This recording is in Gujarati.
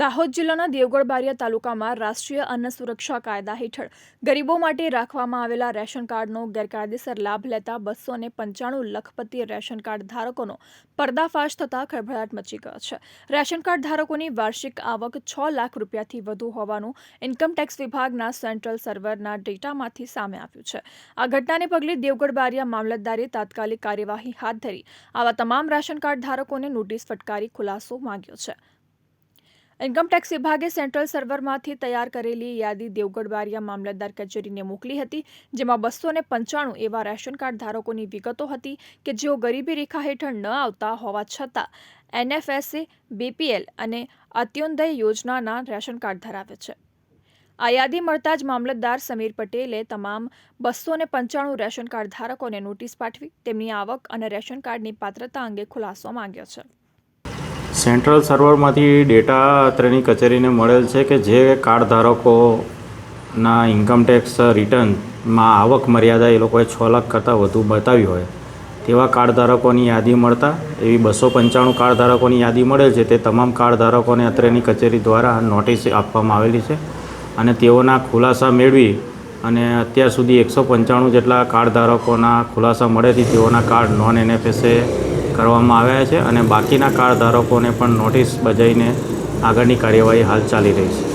દાહોદ જિલ્લાના દેવગઢ બારિયા તાલુકામાં રાષ્ટ્રીય અન્ન સુરક્ષા કાયદા હેઠળ ગરીબો માટે રાખવામાં આવેલા રેશન કાર્ડનો ગેરકાયદેસર લાભ લેતા બસો અને પંચાણું લખપતિ રેશન કાર્ડ ધારકોનો પર્દાફાશ થતાં ખળભળાટ મચી ગયો છે. રેશન કાર્ડ ધારકોની વાર્ષિક આવક છ લાખ રૂપિયાથી વધુ હોવાનું ઇન્કમટેક્સ વિભાગના સેન્ટ્રલ સર્વરના ડેટામાંથી સામે આવ્યું છે. આ ઘટનાને પગલે દેવગઢ બારિયા મામલતદારે તાત્કાલિક કાર્યવાહી હાથ ધરી. આવા તમામ રેશન કાર્ડ ધારકોને નોટિસ ફટકારી ખુલાસો માંગ્યો છે. ઇન્કમટેક્સ વિભાગે સેન્ટ્રલ સર્વરમાંથી તૈયાર કરેલી યાદી દેવગઢ બારિયા મામલતદાર કચેરીને મોકલી હતી, જેમાં બસો ને પંચાણું એવા રેશન કાર્ડ ધારકોની વિગતો હતી કે જેઓ ગરીબી રેખા હેઠળ ન આવતા હોવા છતાં એનએફએસએ, બીપીએલ અને અત્યોદય યોજનાના રેશન કાર્ડ ધરાવે છે. આ યાદી મળતા જ મામલતદાર સમીર પટેલે તમામ બસો ને પંચાણું રેશન કાર્ડ ધારકોને નોટિસ પાઠવી તેમની આવક અને રેશન કાર્ડની પાત્રતા અંગે ખુલાસો માંગ્યો છે. સેન્ટ્રલ સર્વરમાંથી ડેટા અત્રેની કચેરીને મળેલ છે કે જે કાર્ડ ધારકોના ઇન્કમટેક્સ રિટર્નમાં આવક મર્યાદા એ લોકોએ છ લાખ કરતાં વધુ બતાવી હોય, તેવા કાર્ડ ધારકોની યાદી મળતા, એવી બસો પંચાણું કાર્ડ ધારકોની યાદી મળેલ છે, તે તમામ કાર્ડ ધારકોને અત્રેની કચેરી દ્વારા નોટિસ આપવામાં આવેલી છે અને તેઓના ખુલાસા મેળવી અને અત્યાર સુધી એકસો પંચાણું જેટલા કાર્ડ ધારકોના ખુલાસા મળેથી તેઓના કાર્ડ નોન એનએફએસએ કરવામાં આવ્યા છે અને બાકીના કાર્ડ ધારકોને પણ નોટિસ બજાવીને આગળની કાર્યવાહી હાલ ચાલી રહી છે.